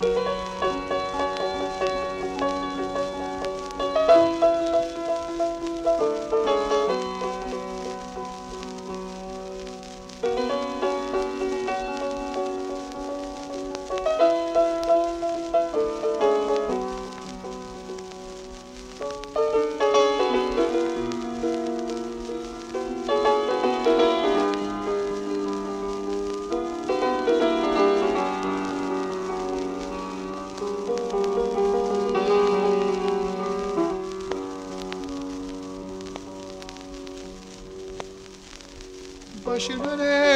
Bye. Başımın eğlemesin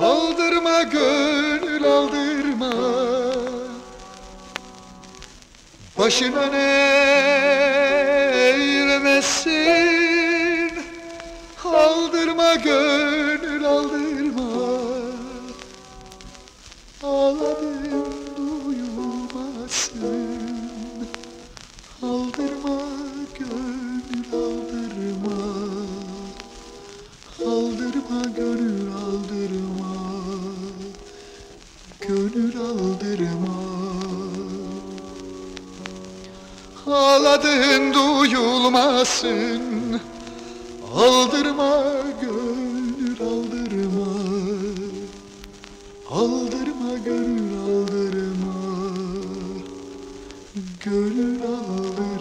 Aldırma gönül aldırma. Başının eğlemesin Aldırma gönül aldırma. Ağladım duyulmasın Aldırma gönül aldırma Gönül aldırma. Ağladın duyulmasın Aldırma gönül aldırma. Aldırma gönül aldırma Gönül aldırma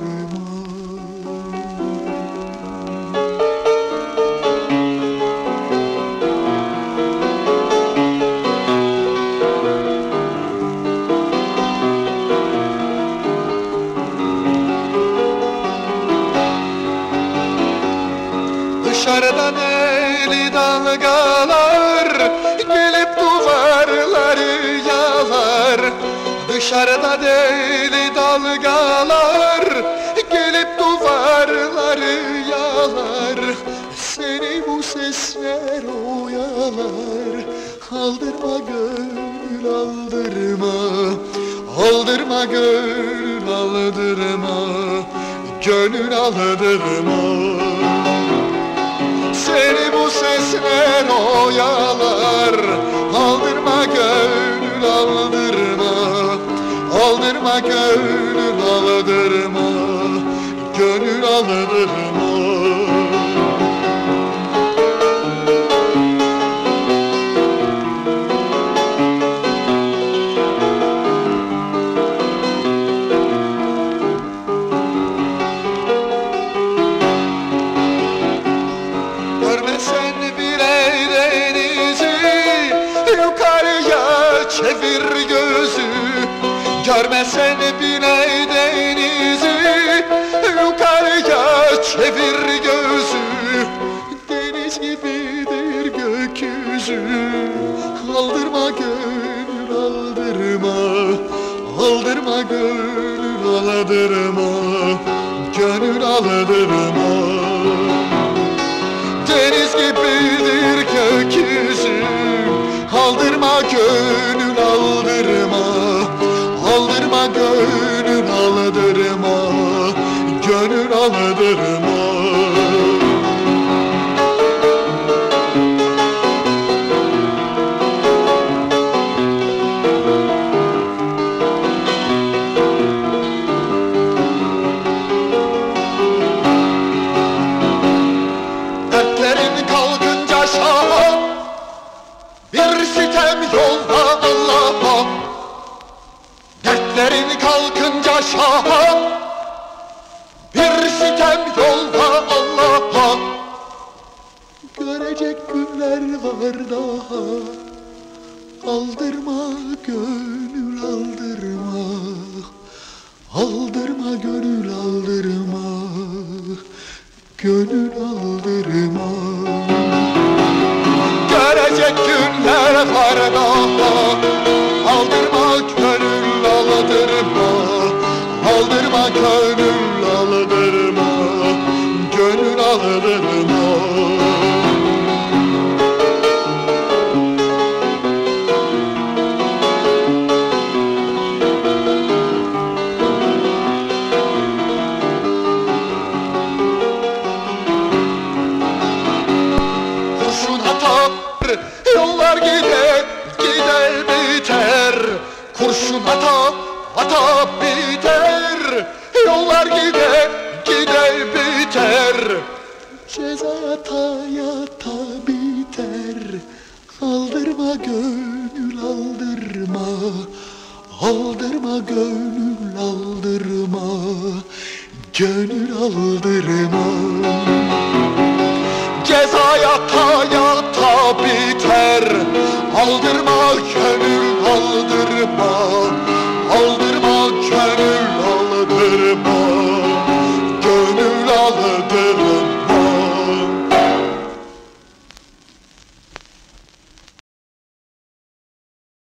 Eli dalgalar Gelip duvarları yalar. Dışarıdan eli dalgalar Gelip duvarları yalar. Seni bu sesler oyalar Aldırma gönül aldırma. Aldırma gönül aldırma. Gönül aldırma seni bu sesler oyalar Aldırma gönül aldırma. Aldırma gönül aldırma. Gönül aldırma Görmesen bile denizi Yukarıya çevir gözü. Deniz gibidir gökyüzü. Aldırma gönül aldırma. Aldırma gönül aldırma. Gönül aldırma Gönül aldırma Dertlerin kalkınca şaha Bir sitem yolda Allah'a. Dertlerin kalkınca şaha Görecek günler var daha. Aldırma gönül aldırma. Aldırma gönül aldırma. Gönül aldırma Kurşun ata ata biter. Yollar gider gider biter. Ceza yata yata biter Aldırma gönül aldırma. Aldırma gönül aldırma. Gönül aldırma